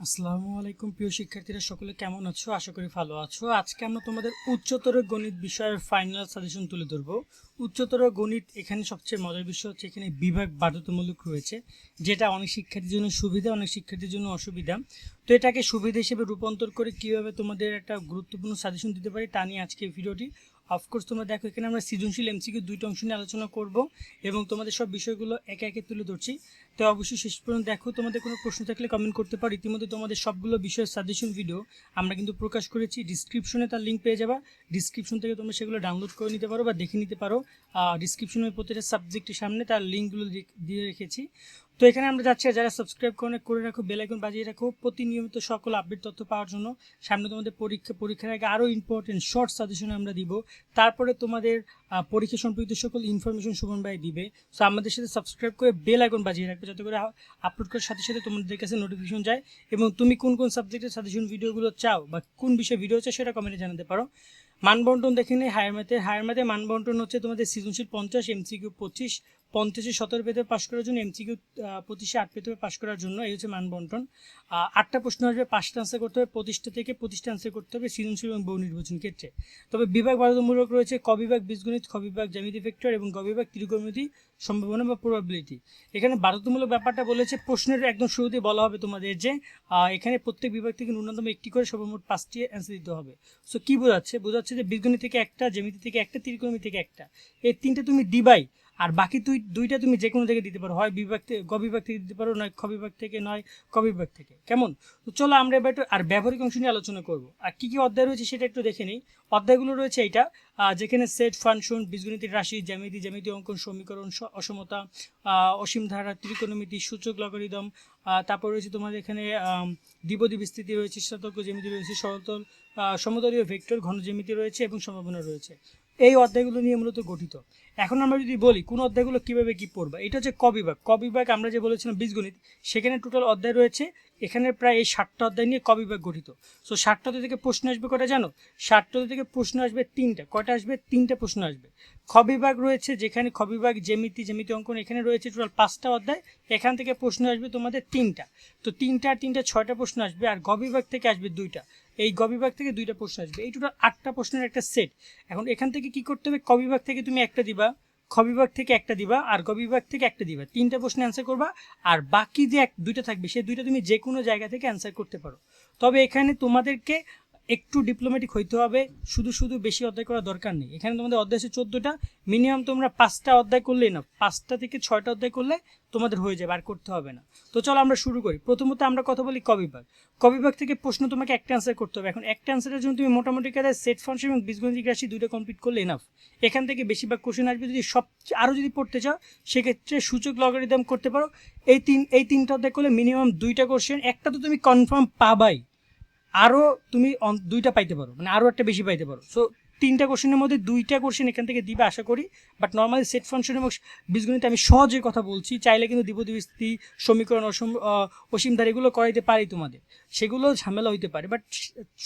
আসসালামু আলাইকুম, প্রিয় শিক্ষার্থীরা, সকলে কেমন আছো? আশা করি ভালো আছো। আজকে আমরা তোমাদের উচ্চতর গণিত বিষয়ের ফাইনাল সাজেশন তুলে ধরবো। উচ্চতর গণিত এখানে সবচেয়ে মজার বিষয় হচ্ছে এখানে বিভাগ বাধ্যতামূলক রয়েছে, যেটা অনেক শিক্ষার্থীর জন্য সুবিধা, অনেক শিক্ষার্থীর জন্য অসুবিধা। তো এটাকে সুবিধা হিসেবে রূপান্তর করে কীভাবে তোমাদের একটা গুরুত্বপূর্ণ সাজেশন দিতে পারি তা নিয়ে আজকে ভিডিওটি অফকোর্স তোমরা দেখো, এখানে আমরা সৃজনশীল এমসিকিউ দুইটা অংশ নিয়ে আলোচনা করব এবং তোমাদের সব বিষয়গুলো একে একে তুলে ধরছি। তো অবশ্যই শেষ পর্যন্ত দেখো, তোমাদের কোনো প্রশ্ন থাকলে কমেন্ট করতে পারো। ইতিমধ্যে তোমাদের সবগুলো বিষয়ের সাজেশন ভিডিও আমরা কিন্তু প্রকাশ করেছি। ডিসক্রিপশনে তার লিঙ্ক পেয়ে যাবা। ডিসক্রিপশন থেকে তোমরা সেগুলো ডাউনলোড করে নিতে পারো বা দেখে নিতে পারো। ডিসক্রিপশনের প্রতিটা সাবজেক্টের সামনে তার লিঙ্কগুলো দিয়ে রেখেছি। তো এখানে আমরা যাচ্ছি যারা সাবস্ক্রাইব করে করে রাখো বেলাইকন বাজিয়ে রাখো। প্রতিনিয়মিত সকল আপডেট তথ্য পাওয়ার জন্য সামনে তোমাদের পরীক্ষা, পরীক্ষার আগে আরও ইম্পর্টেন্ট শর্ট সাজেশন আমরা দিব। তারপরে তোমাদের পরীক্ষা সম্পর্কিত সকল ইনফরমেশন সুমন ভাই দিবে। সো আমাদের সাথে সাবস্ক্রাইব করে বেল আইকন বাজিয়ে রাখবে, যাতে করে আপলোড করার সাথে সাথে তোমাদের কাছে নোটিফিকেশন যায়। এবং তুমি কোন কোন সাবজেক্টের সাজেশন ভিডিওগুলো চাও বা কোন বিষয়ে ভিডিও চাও সেটা কমেন্টে জানাতে পারো। মানবন্টন দেখে নিই হায়ার ম্যাথে হায়ার ম্যাথে মানবন্টন হচ্ছে তোমাদের সৃজনশীল পঞ্চাশ এমসিকিউ পঁচিশ পঞ্চাশে সতেরো পেতে পাশ করার জন্য এমসিকিউ পঁচিশে আট পেতে পাশ করার জন্য এই হচ্ছে মানবন্টন। আটটা প্রশ্ন আসবে, পাঁচটা আনসার করতে হবে, প্রতিষ্ঠা থেকে প্রতিষ্ঠা আনসার করতে হবে সৃজনশীল এবং বহু নির্বাচন ক্ষেত্রে। তবে বিভাগ বাধ্যতামূলক রয়েছে, ক বিভাগ বীজগণিত খ বিভাগ জ্যামিতি ভেক্টর এবং গ বিভাগ ত্রিকোণমিতি সম্ভাবনা বা প্রবাবিলিটি এখানে বাধ্যতামূলক ব্যাপারটা বলেছে, প্রশ্নের একদম শুরুতেই বলা হবে তোমাদের যে এখানে প্রত্যেক বিভাগ থেকে ন্যূনতম একটি করে সর্বমোট পাঁচটি অ্যান্সার দিতে হবে। সো কি বোঝাচ্ছে? বোঝাচ্ছে যে বীজগণিত থেকে একটা, জ্যামিতি থেকে একটা, ত্রিকোণমিতি থেকে একটা। এই তিনটে তুমি দিবাই। আর বাকি দুই দুইটা তুমি যে কোনো থেকে দিতে পারো হয় বিভাগ থেকে গ বিভাগ থেকে দিতে পারো নয় খ বিভাগ থেকে নয় ক বিভাগ থেকে। কেমন? তো চলো আমরা এবার একটু আর ব্যবহারিক অংশ নিয়ে আলোচনা করব। আর কী কী অধ্যায় রয়েছে সেটা একটু দেখে নিই। অধ্যায়গুলো রয়েছে এইটা যেখানে সেট ফাংশন বীজগণিতের রাশি জ্যামিতি জ্যামিতি অঙ্কন সমীকরণ অসমতা অসীম ধারা ত্রিকোণমিতি সূচক লগারিদম তারপর রয়েছে তোমাদের এখানে দ্বিপদী বিস্তৃতি রয়েছে শতক জ্যামিতি রয়েছে সমতল আহ, সমতলীয় ভেক্টর ঘন জ্যামিতি রয়েছে এবং সম্ভাবনা রয়েছে। এই অধ্যায়গুলো নিয়ে মূলত গঠিত। এখন আমরা যদি বলি, কোন অধ্যায়গুলো কীভাবে কী পড়বা? এটা হচ্ছে ক বিভাগ। আমরা যে বলেছিলাম বীজগণিত, সেখানে টোটাল অধ্যায় রয়েছে। এখানে প্রায় এই ষাটটা অধ্যায় নিয়ে ক বিভাগ গঠিত। সো ষাটটা অধ্যায় থেকে প্রশ্ন আসবে কটা জানো? ষাটটা অধ্যায় থেকে প্রশ্ন আসবে তিনটা। কটা আসবে? তিনটা প্রশ্ন আসবে। খ বিভাগ রয়েছে যেখানে খ বিভাগ জ্যামিতি জ্যামিতি অঙ্কন এখানে রয়েছে টোটাল পাঁচটা অধ্যায়। এখান থেকে প্রশ্ন আসবে তোমাদের তিনটা। তো তিনটা তিনটা, ছয়টা প্রশ্ন আসবে আর গবিভাগ থেকে আসবে দুইটা। এই গবিভাগ থেকে দুইটা প্রশ্ন আসবে। এই টোটাল আটটা প্রশ্নের একটা সেট এখন এখান থেকে কি করতে হবে? ক বিভাগ থেকে তুমি একটা দিবা। খ বিভাগ থেকে একটা দিবা, আর গ বিভাগ থেকে একটা দিবা। তিনটা প্রশ্ন অ্যান্সার করবা, আর বাকি যে এক, দুইটা থাকবে সেই দুইটা তুমি যে কোনো জায়গা থেকে অ্যান্সার করতে পারো। তবে এখানে তোমাদেরকে একটু ডিপ্লোম্যাটিক হইতে হবে, শুধু শুধু বেশি অধ্যায় করার দরকার নেই। এখানে তোমাদের অধ্যায় আছে চোদ্দোটা মিনিমাম তোমরা পাঁচটা অধ্যায় করলেই না, পাঁচটা থেকে ছয়টা অধ্যায় করলে তোমাদের হয়ে যাবে, আর করতে হবে না। তো চলো আমরা শুরু করি। প্রথমত আমরা কথা বলি কবিভাগ। কবিভাগ থেকে প্রশ্ন তোমাকে একটা অ্যান্সার করতে হবে। এখন একটা অ্যান্সারের জন্য তুমি মোটামুটি কাজে সেট ফাংশন এবং বীজগণিতিক রাশি দুইটা কমপ্লিট করলে এনাফ এখান থেকে বেশিরভাগ কোশ্চেন আসবে। যদি সব আরও যদি পড়তে চাও, সেক্ষেত্রে সূচক লগারিদম করতে পারো। এই তিন, এই তিনটা অধ্যায় করলে মিনিমাম দুইটা কোশ্চেন একটা তো তুমি কনফার্ম পাবাই। আরও তুমি দুইটা পাইতে পারো মানে আরও একটা বেশি পাইতে পারো। সো তিনটা কোশ্চেনের মধ্যে দুইটা কোশ্চেন এখান থেকে দিবে আশা করি বাট নর্মালি সেট ফাংশন এবং বীজগণিতে আমি সহজে কথা বলছি, চাইলে কিন্তু দ্বিপদী সমীকরণ, অসম অসীমধার এগুলো করাইতে পারি তোমাদের। সেগুলো ঝামেলা হইতে পারে বাট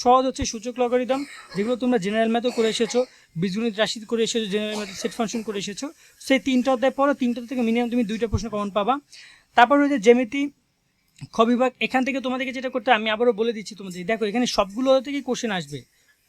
সহজ হচ্ছে সূচক লগারিদম যেগুলো তোমরা জেনারেল ম্যাথও করে এসেছ, বীজগণিত রাশি করে এসেছ জেনারেল ম্যাথ সেট ফাংশন করে এসেছ, সেই তিনটা অধ্যায় পড়ো তিনটা থেকে মিনিমাম তুমি দুইটা প্রশ্ন কমন পাবা। তারপর রয়েছে জ্যামিতি খ বিভাগ এখান থেকে তোমাদেরকে যেটা করতে আমি আবারও বলে দিচ্ছি তোমাদের। দেখো, এখানে সবগুলো থেকে কোশ্চেন আসবে।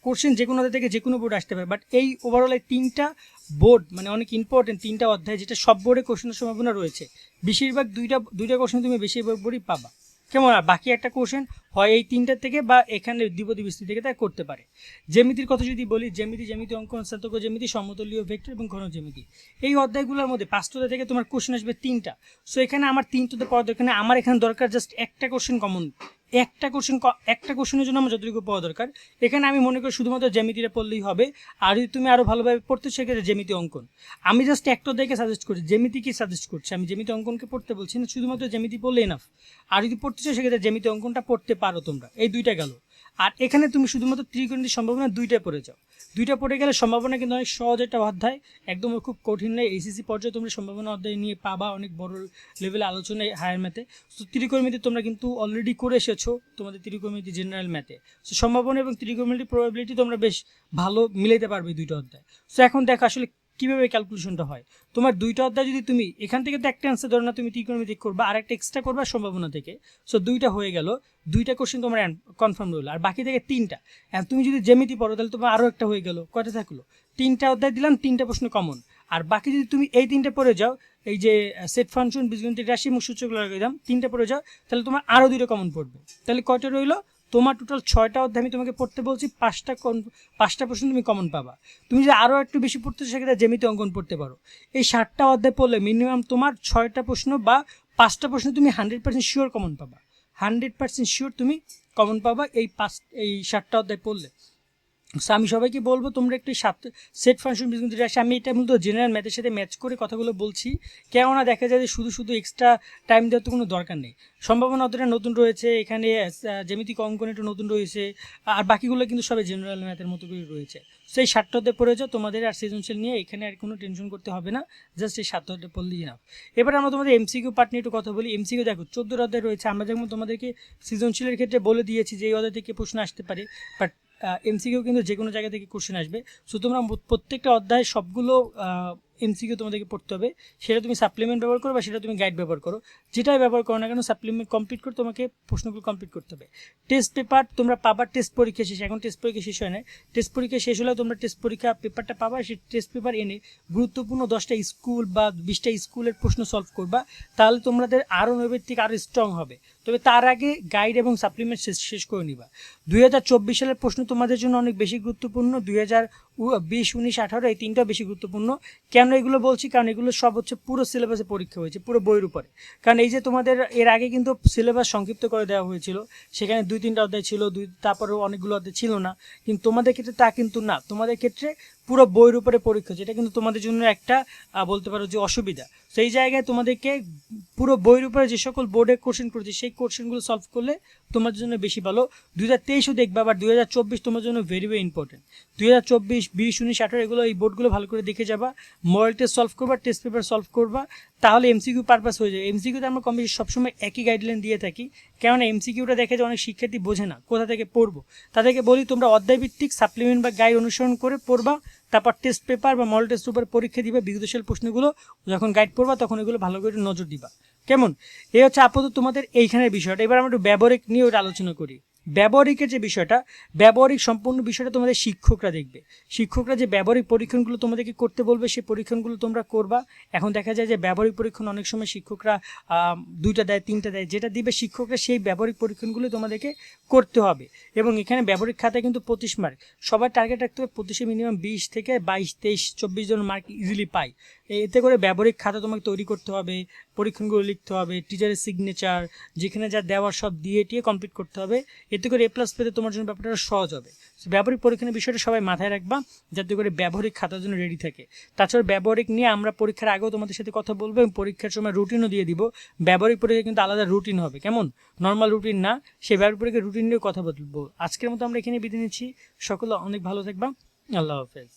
কোশ্চেন যে কোনো থেকে যে কোনো বোর্ড আসতে পারে বাট এই ওভারঅলে তিনটা বোর্ড মানে অনেক ইম্পর্টেন্ট তিনটা অধ্যায়, যেটা সব বোর্ডে কোশ্চেনের সম্ভাবনা রয়েছে। বেশিরভাগ দুইটা দুইটা কোশ্চেন তুমি বেশিরভাগ বোর্ডই পাবা। কেমন? আর বাকি একটা কোশ্চেন হয় এই তিনটার থেকে বা এখানে দ্বিপদী বিস্তৃতি থেকে তাই করতে পারে। জ্যামিতির কথা যদি বলি, জ্যামিতি জ্যামিতি, অঙ্কন, স্নাতক জ্যামিতি, সমতলীয় ভেক্টর এবং ঘন জ্যামিতি। এই অধ্যায়গুলোর মধ্যে পাঁচটোতে থেকে তোমার কোশ্চেন আসবে তিনটা। সো এখানে আমার তিনটাতে পড়া দরকার আমার এখানে দরকার জাস্ট একটা কোশ্চেন কমন একটা কোশ্চেন একটা কোশ্চেনের জন্য আমার যতটুকু পাওয়া দরকার। এখানে আমি মনে করি শুধুমাত্র জ্যামিতিটা পড়লেই হবে। আর যদি তুমি আরও ভালোভাবে পড়তে সেক্ষেত্রে জ্যামিতি অঙ্কন। আমি জাস্ট একটা দেখে সাজেস্ট করছি জ্যামিতি কি সাজেস্ট করছি? আমি জ্যামিতি অঙ্কনকে পড়তে বলছি না, শুধুমাত্র জ্যামিতি পড়লে এনাফ আর যদি পড়তে চাই সেক্ষেত্রে জ্যামিতি অঙ্কনটা পড়তে পারো তোমরা। এই দুইটা গেল। আর এখানে তুমি শুধুমাত্র ত্রিকোণের সম্ভাবনা দুইটা পড়ে যাও। দুইটা পড়ে গেলে সম্ভাবনা কিন্তু অনেক সহজ একটা অধ্যায়। একদম খুব কঠিন নয়। এসিসি পর্যায়ে তোমরা সম্ভাবনা অধ্যায় নিয়ে পাবা অনেক বড় লেভেলে আলোচনায় হায়ার ম্যাথে তো ত্রিকোণমিতি তোমরা কিন্তু অলরেডি করে এসেছ তোমাদের ত্রিকোণমিতি জেনারেল ম্যাথে সো সম্ভাবনা এবং ত্রিকোণমিতি প্রবাবিলিটি তোমরা বেশ ভালো মিলাইতে পারবে দুইটা অধ্যায়। সো এখন দেখো আসলে কীভাবে ক্যালকুলেশনটা হয়? তোমার দুইটা অধ্যায় যদি তুমি এখান থেকে তো একটা অ্যান্সার ধরো না, তুমি ত্রিকোণমিতিক করবা আর একটা এক্সট্রা করবা সম্ভাবনা থেকে। সো দুইটা হয়ে গেল। দুইটা কোশ্চেন তোমার কনফার্ম রইল। আর বাকি থেকে তিনটা। তুমি যদি জ্যামিতি পড়ো, তাহলে তোমার আরও একটা হয়ে গেল। কয়টা থাকল? তিনটা অধ্যায় দিলাম, তিনটা প্রশ্ন কমন আর বাকি যদি তুমি এই তিনটে পড়ে যাও, এই যে সেট ফাংশন বীজগণিতিক রাশি এবং সূচক লাগিয়ে দাম তিনটে পড়ে যাও, তাহলে তোমার আরও দুটো কমন পড়বে। তাহলে কয়টা রইল? তোমার টোটাল ছয়টা অধ্যায় আমি তোমাকে পড়তে বলছি, পাঁচটা পাঁচটা প্রশ্ন তুমি কমন পাবা। তুমি যদি আরও একটু বেশি পড়তে সেক্ষেত্রে জেমিতে অঙ্কন পড়তে পারো। এই সাতটা অধ্যায় পড়লে মিনিমাম তোমার ছয়টা প্রশ্ন বা পাঁচটা প্রশ্ন তুমি হান্ড্রেড পার্সেন্ট শিওর কমন পাবা। হান্ড্রেড পার্সেন্ট শিওর তুমি কমন পাবা এই পাঁচ এই সাতটা অধ্যায় পড়লে। সো আমি সবাইকে বলব, তোমরা একটু সাত সেট ফাংশন বিজনেস আসে আমি এটা মূলত জেনারেল ম্যাথের সাথে ম্যাচ করে কথাগুলো বলছি। কেননা দেখা যায় যে শুধু শুধু এক্সট্রা টাইম দেওয়ার তো কোনো দরকার নেই। সম্ভাবনা অতটা নতুন রয়েছে, এখানে জ্যামিতিক অঙ্কন একটু নতুন রয়েছে, আর বাকিগুলো কিন্তু সবাই জেনারেল ম্যাথের মতো করে রয়েছে। সেই সাতটাতে পড়ে যাও, তোমাদের আর সৃজনশীল নিয়ে এখানে আর কোনো টেনশন করতে হবে না জাস্ট এই সাতটাতে পড়লেই না এবার আমরা তোমাদের এমসিকিউ পার্ট নিয়ে একটু কথা বলি। এমসিকিউ দেখো, চোদ্দোর অধ্যায় রয়েছে, আমরা যেমন তোমাদেরকে সৃজনশীলের ক্ষেত্রে বলে দিয়েছি যে এই অধ্যায় থেকে প্রশ্ন আসতে পারে বাট এমসিকিউ কিন্তু যে কোনো জায়গা থেকে কোশ্চেন আসবে। সো তোমরা প্রত্যেকটা অধ্যায় সবগুলো এমসিকিউ তোমাদেরকে পড়তে হবে। সেটা তুমি সাপ্লিমেন্ট ব্যবহার করো বা সেটা তুমি গাইড ব্যবহার করো। যেটাই ব্যবহার করো না কেন সাপ্লিমেন্ট কমপ্লিট করে তোমাকে প্রশ্নগুলো কমপ্লিট করতে হবে। টেস্ট পেপার তোমরা পাবার টেস্ট পরীক্ষা শেষ, এখন টেস্ট পরীক্ষা শেষ হয় না টেস্ট পরীক্ষা শেষ হলে তোমরা টেস্ট পরীক্ষা পেপারটা পাবা, সেই টেস্ট পেপার এনে গুরুত্বপূর্ণ দশটা স্কুল বা বিশটা স্কুলের প্রশ্ন সলভ করবা। তাহলে তোমাদের আরও নৈবেদিক আরও স্ট্রং হবে। তবে তার আগে গাইড এবং সাপ্লিমেন্ট শেষ শেষ করে নিবা। দুই হাজার চব্বিশ সালের প্রশ্ন তোমাদের জন্য অনেক বেশি গুরুত্বপূর্ণ। দুই হাজার বিশ, উনিশ, আঠারো, এই তিনটাও বেশি গুরুত্বপূর্ণ। কেন এগুলো বলছি? কারণ এগুলো সব হচ্ছে পুরো সিলেবাসে পরীক্ষা হয়েছে, পুরো বইয়ের উপরে। কারণ এই যে তোমাদের, এর আগে কিন্তু সিলেবাস সংক্ষিপ্ত করে দেওয়া হয়েছিল। সেখানে দুই, তিনটা অধ্যায় ছিল, দুই, তারপরেও অনেকগুলো অধ্যায় ছিল না। কিন্তু তোমাদের ক্ষেত্রে তা কিন্তু না। তোমাদের ক্ষেত্রে পুরো বইয়ের উপরে পরীক্ষা, যেটা কিন্তু তোমাদের জন্য একটা বলতে পারো যে অসুবিধা। সেই জায়গায় তোমাদেরকে পুরো বইয়ের উপরে যে সকল বোর্ডে কোশ্চেন করেছে, সেই কোশ্চেনগুলো সলভ করলে তোমার জন্য বেশি ভালো। দুই হাজার তেইশও দেখবে আবার দুই হাজার চব্বিশ তোমার জন্য ভেরি ভেরি ইম্পর্টেন্ট দুই হাজার চব্বিশ, বিশ, উনিশ, আঠারো, এগুলো এই বোর্ডগুলো ভালো করে দেখে যাবা। মডেল টেস্ট সলভ করবা টেস্ট পেপার সলভ করবা। তাহলে এমসিকিউ পারপাস হয়ে যায়। এমসিকিউতে আমরা কম সবসময় একই গাইডলাইন দিয়ে থাকি। কেননা এমসিকিউটা দেখে যে অনেক শিক্ষার্থী বোঝে না, কোথা থেকে পড়ব। তাদেরকে বলি, তোমরা অধ্যায়ভিত্তিক সাপ্লিমেন্ট বা গাইড অনুসরণ করে পড়বা। তারপর টেস্ট পেপার বা মডেল টেস্ট উপর পরীক্ষা দিবা। বিগতশীল প্রশ্নগুলো যখন গাইড পড়বা তখন এগুলো ভালো করে নজর দিবা। কেমন? এই হচ্ছে আপাতত তোমাদের এইখানের বিষয়টা। এবার আমরা একটু ব্যবহারিক নিয়ে ওটা আলোচনা করি। ব্যবহারিকের যে বিষয়টা, ব্যবহারিক সম্পূর্ণ বিষয়টা তোমাদের শিক্ষকরা দেখবে। শিক্ষকরা যে ব্যবহারিক পরীক্ষণগুলো তোমাদেরকে করতে বলবে, সেই পরীক্ষণগুলো তোমরা করবা। এখন দেখা যায় যে ব্যবহারিক পরীক্ষণ অনেক সময় শিক্ষকরা দুইটা দেয়, তিনটা দেয়। যেটা দিবে শিক্ষকরা, সেই ব্যবহারিক পরীক্ষণগুলো তোমাদেরকে করতে হবে। এবং এখানে ব্যবহারিক খাতায় কিন্তু পঁচিশ মার্ক। সবার টার্গেট রাখতে হবে পঁচিশে মিনিমাম বিশ থেকে বাইশ, তেইশ, চব্বিশ জন মার্ক ইজিলি পায়। এতে করে ব্যবহারিক খাতা তোমাকে তৈরি করতে হবে। পরীক্ষণগুলো লিখতে হবে টিচারের সিগনেচার যেখানে যা দেওয়ার সব দিয়ে টিয়ে কমপ্লিট করতে হবে। এতে করে এ প্লাস পেতে তোমার জন্য ব্যাপারটা সহজ হবে। ব্যবহারিক পরীক্ষণের বিষয়টা সবাই মাথায় রাখবা, যাতে করে ব্যবহারিক খাতার জন্য রেডি থাকে। তাছাড়া ব্যবহারিক নিয়ে আমরা পরীক্ষার আগেও তোমাদের সাথে কথা বলব এবং পরীক্ষার সময় রুটিনও দিয়ে দিব। ব্যবহারিক পরীক্ষা কিন্তু আলাদা রুটিন হবে, কেমন? নর্মাল রুটিন না, সেই ব্যবহারিক পরীক্ষার রুটিন নিয়ে কথা বলব। আজকের মতো আমরা এখানে বিদায় নিচ্ছি। সকলে অনেক ভালো থাকবা। আল্লাহ হাফেজ।